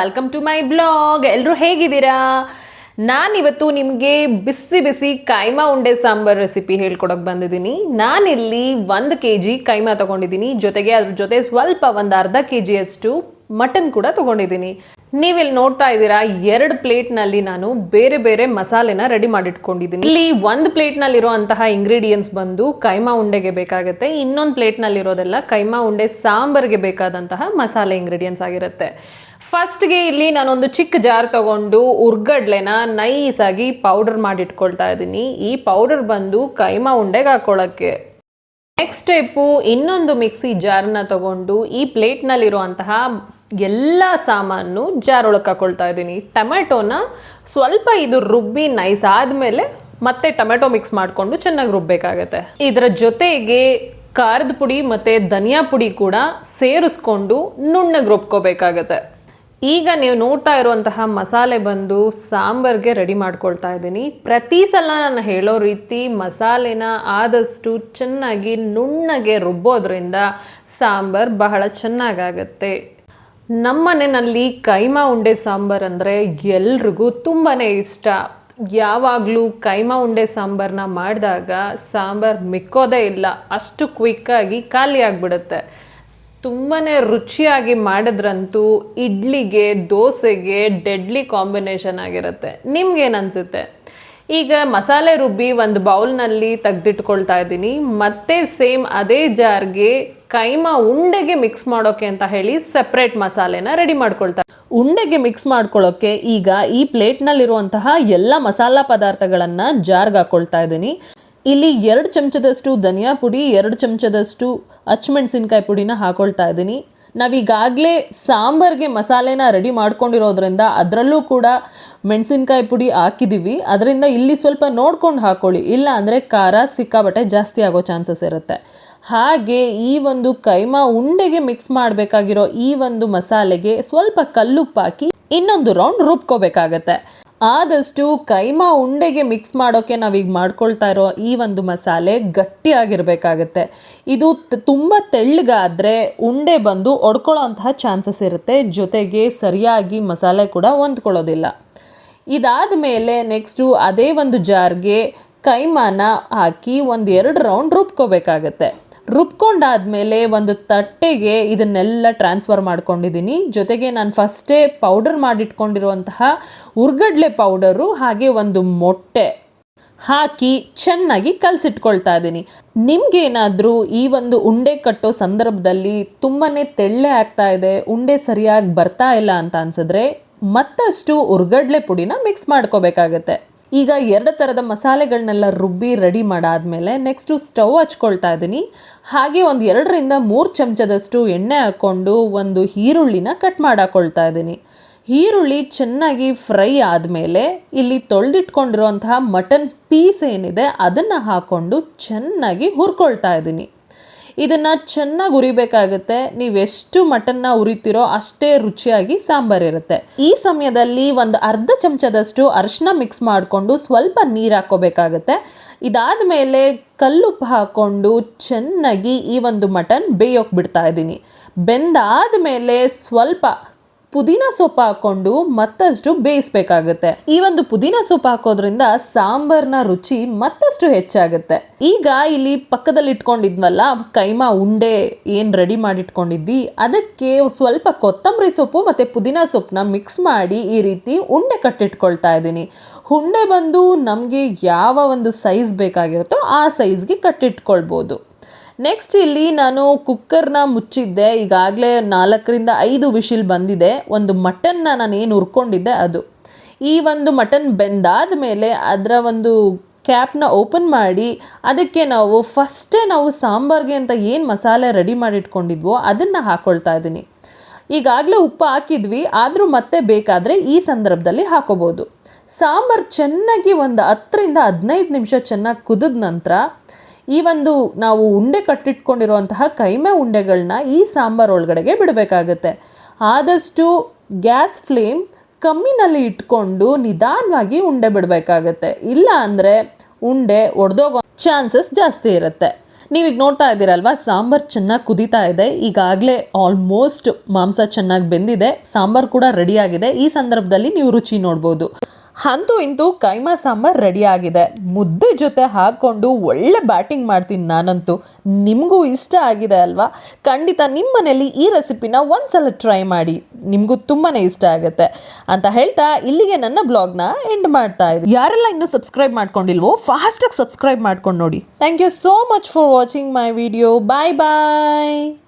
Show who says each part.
Speaker 1: Welcome to my blog ಎಲ್ಲರೂ ಹೇಗಿದ್ದೀರಾ? ನಾನಿವತ್ತು ನಿಮಗೆ ಬಿಸಿ ಬಿಸಿ ಕೈಮಾ ಉಂಡೆ ಸಾಂಬಾರ್ ರೆಸಿಪಿ ಹೇಳ್ಕೊಡೋಕೆ ಬಂದಿದ್ದೀನಿ. ನಾನಿಲ್ಲಿ ಒಂದು ಕೆ ಜಿ ಕೈಮಾ ತೊಗೊಂಡಿದ್ದೀನಿ. ಜೊತೆಗೆ ಅದ್ರ ಜೊತೆ ಸ್ವಲ್ಪ ಒಂದು ಅರ್ಧ ಕೆ ಜಿಯಷ್ಟು ಮಟನ್ ಕೂಡ ತೊಗೊಂಡಿದ್ದೀನಿ. ನೀವಿಲ್ಲಿ ನೋಡ್ತಾ ಇದ್ದೀರಾ, ಎರಡು ಪ್ಲೇಟ್ನಲ್ಲಿ ನಾನು ಬೇರೆ ಬೇರೆ ಮಸಾಲೆನ ರೆಡಿ ಮಾಡಿಟ್ಕೊಂಡಿದ್ದೀನಿ. ಇಲ್ಲಿ ಒಂದು ಪ್ಲೇಟ್ನಲ್ಲಿರುವಂತಹ ಇಂಗ್ರೀಡಿಯೆಂಟ್ಸ್ ಬಂದು ಕೈಮಾ ಉಂಡೆಗೆ ಬೇಕಾಗುತ್ತೆ. ಇನ್ನೊಂದು ಪ್ಲೇಟ್ನಲ್ಲಿರೋದೆಲ್ಲ ಕೈಮಾ ಉಂಡೆ ಸಾಂಬಾರ್ಗೆ ಬೇಕಾದಂತಹ ಮಸಾಲೆ ಇಂಗ್ರೀಡಿಯೆಂಟ್ಸ್ ಆಗಿರುತ್ತೆ. ಫಸ್ಟ್ಗೆ ಇಲ್ಲಿ ನಾನೊಂದು ಚಿಕ್ಕ ಜಾರ್ ತಗೊಂಡು ಉರ್ಗಡ್ಲೆನ ಆಗಿ ಪೌಡರ್ ಮಾಡಿಟ್ಕೊಳ್ತಾ ಇದ್ದೀನಿ. ಈ ಪೌಡರ್ ಬಂದು ಕೈಮಾ ಉಂಡೆಗೆ ಹಾಕೊಳ್ಳೋಕ್ಕೆ ನೆಕ್ಸ್ಟ್ ಸ್ಟೆಪ್ಪು ಇನ್ನೊಂದು ಮಿಕ್ಸಿ ಜಾರ್ನ ತಗೊಂಡು ಈ ಪ್ಲೇಟ್ನಲ್ಲಿರುವಂತಹ ಎಲ್ಲ ಸಾಮಾನು ಜಾರ್ ಒಳಗೆ ಹಾಕೊಳ್ತಾ ಇದ್ದೀನಿ. ಟೊಮೆಟೊನ ಸ್ವಲ್ಪ ಇದು ರುಬ್ಬಿ ನೈಸ್ ಆದಮೇಲೆ ಮತ್ತೆ ಟೊಮೆಟೊ ಮಿಕ್ಸ್ ಮಾಡಿಕೊಂಡು ಚೆನ್ನಾಗಿ ರುಬ್ಬೇಕಾಗತ್ತೆ. ಇದರ ಜೊತೆಗೆ ಖಾರದ ಪುಡಿ ಮತ್ತು ಧನಿಯಾ ಪುಡಿ ಕೂಡ ಸೇರಿಸ್ಕೊಂಡು ನುಣ್ಣಗೆ ರುಬ್ಕೋಬೇಕಾಗತ್ತೆ. ಈಗ ನೀವು ನೋಡ್ತಾ ಇರುವಂತಹ ಮಸಾಲೆ ಬಂದು ಸಾಂಬಾರ್ಗೆ ರೆಡಿ ಮಾಡ್ಕೊಳ್ತಾ ಇದ್ದೀನಿ. ಪ್ರತಿ ಸಲ ನಾನು ಹೇಳೋ ರೀತಿ ಮಸಾಲೆನ ಆದಷ್ಟು ಚೆನ್ನಾಗಿ ನುಣ್ಣಗೆ ರುಬ್ಬೋದ್ರಿಂದ ಸಾಂಬಾರ್ ಬಹಳ ಚೆನ್ನಾಗಾಗತ್ತೆ. ನಮ್ಮನೆಯಲ್ಲಿ ಕೈಮಾ ಉಂಡೆ ಸಾಂಬಾರ್ ಅಂದರೆ ಎಲ್ರಿಗೂ ತುಂಬಾ ಇಷ್ಟ. ಯಾವಾಗಲೂ ಕೈಮಾ ಉಂಡೆ ಸಾಂಬಾರನ್ನ ಮಾಡಿದಾಗ ಸಾಂಬಾರ್ ಮಿಕ್ಕೋದೇ ಇಲ್ಲ, ಅಷ್ಟು ಕ್ವಿಕ್ಕಾಗಿ ಖಾಲಿ ಆಗಿಬಿಡುತ್ತೆ. ತುಂಬಾ ರುಚಿಯಾಗಿ ಮಾಡಿದ್ರಂತೂ ಇಡ್ಲಿಗೆ, ದೋಸೆಗೆ ಡೆಡ್ಲಿ ಕಾಂಬಿನೇಷನ್ ಆಗಿರುತ್ತೆ. ನಿಮ್ಗೇನು ಅನಿಸುತ್ತೆ ಈಗ ಮಸಾಲೆ ರುಬ್ಬಿ ಒಂದು ಬೌಲ್ನಲ್ಲಿ ತೆಗೆದಿಟ್ಕೊಳ್ತಾ ಇದ್ದೀನಿ. ಮತ್ತೆ ಸೇಮ್ ಅದೇ ಜಾರ್ಗೆ ಕೈಮಾ ಉಂಡೆಗೆ ಮಿಕ್ಸ್ ಮಾಡೋಕೆ ಅಂತ ಹೇಳಿ ಸಪ್ರೇಟ್ ಮಸಾಲೆನ ರೆಡಿ ಮಾಡ್ಕೊಳ್ತಾ ಉಂಡೆಗೆ ಮಿಕ್ಸ್ ಮಾಡ್ಕೊಳ್ಳೋಕೆ ಈಗ ಈ ಪ್ಲೇಟ್ನಲ್ಲಿರುವಂತಹ ಎಲ್ಲ ಮಸಾಲ ಪದಾರ್ಥಗಳನ್ನು ಜಾರ್ಗೆ ಹಾಕೊಳ್ತಾ ಇದ್ದೀನಿ. ಇಲ್ಲಿ ಎರಡು ಚಮಚದಷ್ಟು ಧನಿಯಾ ಪುಡಿ, ಎರಡು ಚಮಚದಷ್ಟು ಹಚ್ಮೆಣಸಿನ್ಕಾಯಿ ಪುಡಿನ ಹಾಕೊಳ್ತಾ ಇದ್ದೀನಿ. ನಾವೀಗಾಗಲೇ ಸಾಂಬಾರಿಗೆ ಮಸಾಲೆನ ರೆಡಿ ಮಾಡ್ಕೊಂಡಿರೋದ್ರಿಂದ ಅದರಲ್ಲೂ ಕೂಡ ಮೆಣಸಿನ್ಕಾಯಿ ಪುಡಿ ಹಾಕಿದ್ದೀವಿ ಅದರಿಂದ ಇಲ್ಲಿ ಸ್ವಲ್ಪ ನೋಡ್ಕೊಂಡು ಹಾಕೊಳ್ಳಿ. ಇಲ್ಲ ಅಂದರೆ ಖಾರ ಸಿಕ್ಕಾಬಟ್ಟೆ ಜಾಸ್ತಿ ಆಗೋ ಚಾನ್ಸಸ್ ಇರುತ್ತೆ. ಹಾಗೆ ಈ ಒಂದು ಕೈಮಾ ಉಂಡೆಗೆ ಮಿಕ್ಸ್ ಮಾಡಬೇಕಾಗಿರೋ ಈ ಒಂದು ಮಸಾಲೆಗೆ ಸ್ವಲ್ಪ ಕಲ್ಲುಪ್ಪಾಕಿ ಇನ್ನೊಂದು ರೌಂಡ್ ರುಬ್ಕೋಬೇಕಾಗತ್ತೆ. ಆದಷ್ಟು ಕೈಮಾ ಉಂಡೆಗೆ ಮಿಕ್ಸ್ ಮಾಡೋಕ್ಕೆ ನಾವೀಗ ಮಾಡ್ಕೊಳ್ತಾ ಇರೋ ಈ ಒಂದು ಮಸಾಲೆ ಗಟ್ಟಿಯಾಗಿರಬೇಕಾಗತ್ತೆ. ಇದು ತುಂಬ ತೆಳ್ಳಗಾದರೆ ಉಂಡೆ ಬಂದು ಒಡ್ಕೊಳ್ಳೋ ಅಂತಹ ಚಾನ್ಸಸ್ ಇರುತ್ತೆ. ಜೊತೆಗೆ ಸರಿಯಾಗಿ ಮಸಾಲೆ ಕೂಡ ಹೊಂದ್ಕೊಳ್ಳೋದಿಲ್ಲ. ಇದಾದ ಮೇಲೆ ನೆಕ್ಸ್ಟು ಅದೇ ಒಂದು ಜಾರ್ಗೆ ಕೈಮಾನ ಹಾಕಿ ಒಂದು ಎರಡು ರೌಂಡ್ ರುಬ್ಕೋಬೇಕಾಗತ್ತೆ. ರುಬ್ಕೊಂಡಾದ್ಮೇಲೆ ಒಂದು ತಟ್ಟೆಗೆ ಇದನ್ನೆಲ್ಲ ಟ್ರಾನ್ಸ್ಫರ್ ಮಾಡ್ಕೊಂಡಿದ್ದೀನಿ. ಜೊತೆಗೆ ನಾನು ಫಸ್ಟೇ ಪೌಡರ್ ಮಾಡಿಟ್ಕೊಂಡಿರುವಂತಹ ಉರ್ಗಡ್ಲೆ ಪೌಡರು ಹಾಗೆ ಒಂದು ಮೊಟ್ಟೆ ಹಾಕಿ ಚೆನ್ನಾಗಿ ಕಲಸಿಟ್ಕೊಳ್ತಾ ಇದ್ದೀನಿ. ನಿಮಗೇನಾದರೂ ಈ ಒಂದು ಉಂಡೆ ಕಟ್ಟೋ ಸಂದರ್ಭದಲ್ಲಿ ತುಂಬಾ ತೆಳ್ಳೆ ಆಗ್ತಾ ಇದೆ, ಉಂಡೆ ಸರಿಯಾಗಿ ಬರ್ತಾ ಇಲ್ಲ ಅಂತ ಅನ್ಸಿದ್ರೆ ಮತ್ತಷ್ಟು ಉರ್ಗಡ್ಲೆ ಪುಡಿನ ಮಿಕ್ಸ್ ಮಾಡ್ಕೋಬೇಕಾಗತ್ತೆ. ಈಗ ಎರಡು ಥರದ ಮಸಾಲೆಗಳನ್ನೆಲ್ಲ ರುಬ್ಬಿ ರೆಡಿ ಮಾಡಾದಮೇಲೆ ನೆಕ್ಸ್ಟು ಸ್ಟವ್ ಹಚ್ಕೊಳ್ತಾ ಇದ್ದೀನಿ. ಹಾಗೆ ಒಂದು ಎರಡರಿಂದ ಮೂರು ಚಮಚದಷ್ಟು ಎಣ್ಣೆ ಹಾಕ್ಕೊಂಡು ಒಂದು ಈರುಳ್ಳಿನ ಕಟ್ ಮಾಡಾಕೊಳ್ತಾ ಇದ್ದೀನಿ. ಈರುಳ್ಳಿ ಚೆನ್ನಾಗಿ ಫ್ರೈ ಆದಮೇಲೆ ಇಲ್ಲಿ ತೊಳೆದಿಟ್ಕೊಂಡಿರುವಂತಹ ಮಟನ್ ಪೀಸ್ ಏನಿದೆ ಅದನ್ನು ಹಾಕ್ಕೊಂಡು ಚೆನ್ನಾಗಿ ಹುರ್ಕೊಳ್ತಾ ಇದ್ದೀನಿ. ಇದನ್ನು ಚೆನ್ನಾಗಿ ಉರಿಬೇಕಾಗುತ್ತೆ. ನೀವೆಷ್ಟು ಮಟನ್ನ ಉರಿತೀರೋ ಅಷ್ಟೇ ರುಚಿಯಾಗಿ ಸಾಂಬಾರ್ ಇರುತ್ತೆ. ಈ ಸಮಯದಲ್ಲಿ ಒಂದು ಅರ್ಧ ಚಮಚದಷ್ಟು ಅರಿಶಿನ ಮಿಕ್ಸ್ ಮಾಡಿಕೊಂಡು ಸ್ವಲ್ಪ ನೀರು ಹಾಕೋಬೇಕಾಗುತ್ತೆ ಇದಾದ ಮೇಲೆ ಕಲ್ಲುಪ್ಪು ಹಾಕ್ಕೊಂಡು ಚೆನ್ನಾಗಿ ಈ ಒಂದು ಮಟನ್ ಬೇಯೋಕೆ ಬಿಡ್ತಾ ಇದ್ದೀನಿ ಬೆಂದಾದ ಮೇಲೆ ಸ್ವಲ್ಪ ಪುದೀನ ಸೊಪ್ಪು ಹಾಕೊಂಡು ಮತ್ತಷ್ಟು ಬೇಯಿಸ್ಬೇಕಾಗುತ್ತೆ. ಈ ಒಂದು ಪುದೀನ ಸೊಪ್ಪು ಹಾಕೋದ್ರಿಂದ ಸಾಂಬಾರ್ನ ರುಚಿ ಮತ್ತಷ್ಟು ಹೆಚ್ಚಾಗುತ್ತೆ. ಈಗ ಇಲ್ಲಿ ಪಕ್ಕದಲ್ಲಿ ಇಟ್ಕೊಂಡಿದ್ವಲ್ಲ ಕೈಮಾ ಉಂಡೆ ಏನು ರೆಡಿ ಮಾಡಿಟ್ಕೊಂಡಿದ್ವಿ, ಅದಕ್ಕೆ ಸ್ವಲ್ಪ ಕೊತ್ತಂಬರಿ ಸೊಪ್ಪು ಮತ್ತು ಪುದೀನ ಸೊಪ್ಪನ್ನ ಮಿಕ್ಸ್ ಮಾಡಿ ಈ ರೀತಿ ಉಂಡೆ ಕಟ್ಟಿಟ್ಕೊಳ್ತಾ ಇದ್ದೀನಿ. ಉಂಡೆ ಬಂದು ನಮಗೆ ಯಾವ ಒಂದು ಸೈಜ್ ಬೇಕಾಗಿರುತ್ತೋ ಆ ಸೈಜ್ಗೆ ಕಟ್ಟಿಟ್ಕೊಳ್ಬೋದು. ನೆಕ್ಸ್ಟ್ ಇಲ್ಲಿ ನಾನು ಕುಕ್ಕರ್ನ ಮುಚ್ಚಿದ್ದೆ. ಈಗಾಗಲೇ ನಾಲ್ಕರಿಂದ ಐದು ವಿಶಿಲ್ ಬಂದಿದೆ. ಒಂದು ಮಟನ್ನ ನಾನು ಏನು ಹುರ್ಕೊಂಡಿದ್ದೆ ಅದು. ಈ ಒಂದು ಮಟನ್ ಬೆಂದಾದ ಮೇಲೆ ಅದರ ಒಂದು ಕ್ಯಾಪ್ನ ಓಪನ್ ಮಾಡಿ, ಅದಕ್ಕೆ ನಾವು ಫಸ್ಟೇ ನಾವು ಸಾಂಬಾರ್ಗೆ ಅಂತ ಏನು ಮಸಾಲೆ ರೆಡಿ ಮಾಡಿಟ್ಕೊಂಡಿದ್ವೋ ಅದನ್ನು ಹಾಕ್ಕೊಳ್ತಾ ಇದ್ದೀನಿ. ಈಗಾಗಲೇ ಉಪ್ಪು ಹಾಕಿದ್ವಿ, ಆದರೂ ಮತ್ತೆ ಬೇಕಾದರೆ ಈ ಸಂದರ್ಭದಲ್ಲಿ ಹಾಕೋಬೋದು. ಸಾಂಬಾರು ಚೆನ್ನಾಗಿ ಒಂದು ಹತ್ತರಿಂದ ಹದಿನೈದು ನಿಮಿಷ ಚೆನ್ನಾಗಿ ಕುದಿದ ನಂತರ ಈ ಒಂದು ನಾವು ಉಂಡೆ ಕಟ್ಟಿಟ್ಕೊಂಡಿರುವಂತಹ ಕೈಮೆ ಉಂಡೆಗಳನ್ನ ಈ ಸಾಂಬಾರ್ ಒಳಗಡೆಗೆ ಬಿಡಬೇಕಾಗತ್ತೆ. ಆದಷ್ಟು ಗ್ಯಾಸ್ ಫ್ಲೇಮ್ ಕಮ್ಮಿನಲ್ಲಿ ಇಟ್ಕೊಂಡು ನಿಧಾನವಾಗಿ ಉಂಡೆ ಬಿಡಬೇಕಾಗತ್ತೆ. ಇಲ್ಲ ಅಂದರೆ ಉಂಡೆ ಒಡೆದೋಗೋ ಚಾನ್ಸಸ್ ಜಾಸ್ತಿ ಇರುತ್ತೆ. ನೀವೀಗ ನೋಡ್ತಾ ಇದ್ದೀರಲ್ವಾ, ಸಾಂಬಾರ್ ಚೆನ್ನಾಗಿ ಕುದೀತಾ ಇದೆ. ಈಗಾಗಲೇ ಆಲ್ಮೋಸ್ಟ್ ಮಾಂಸ ಚೆನ್ನಾಗಿ ಬೆಂದಿದೆ. ಸಾಂಬಾರ್ ಕೂಡ ರೆಡಿಯಾಗಿದೆ ಈ ಸಂದರ್ಭದಲ್ಲಿ ನೀವು ರುಚಿ ನೋಡ್ಬೋದು. ಅಂತೂ ಇಂತೂ ಕೈಮಾ ಸಾಂಬಾರ್ ಆಗಿದೆ ಮುದ್ದೆ ಜೊತೆ ಹಾಕ್ಕೊಂಡು ಒಳ್ಳೆ ಬ್ಯಾಟಿಂಗ್ ಮಾಡ್ತೀನಿ ನಾನಂತೂ. ನಿಮಗೂ ಇಷ್ಟ ಆಗಿದೆ ಅಲ್ವಾ? ಖಂಡಿತ ನಿಮ್ಮ ಮನೇಲಿ ಈ ರೆಸಿಪಿನ ಒಂದ್ಸಲ ಟ್ರೈ ಮಾಡಿ. ನಿಮಗೂ ತುಂಬಾ ಇಷ್ಟ ಆಗುತ್ತೆ. ಅಂತ ಹೇಳ್ತಾ ಇಲ್ಲಿಗೆ ನನ್ನ ಬ್ಲಾಗ್ನ ಎಂಡ್ ಮಾಡ್ತಾ ಇದ್ದೀನಿ. ಯಾರೆಲ್ಲ ಇನ್ನೂ ಸಬ್ಸ್ಕ್ರೈಬ್ ಮಾಡ್ಕೊಂಡಿಲ್ವೋ, ಫಾಸ್ಟಾಗಿ ಸಬ್ಸ್ಕ್ರೈಬ್ ಮಾಡ್ಕೊಂಡು ನೋಡಿ. Thank you so much for watching my video. Bye bye.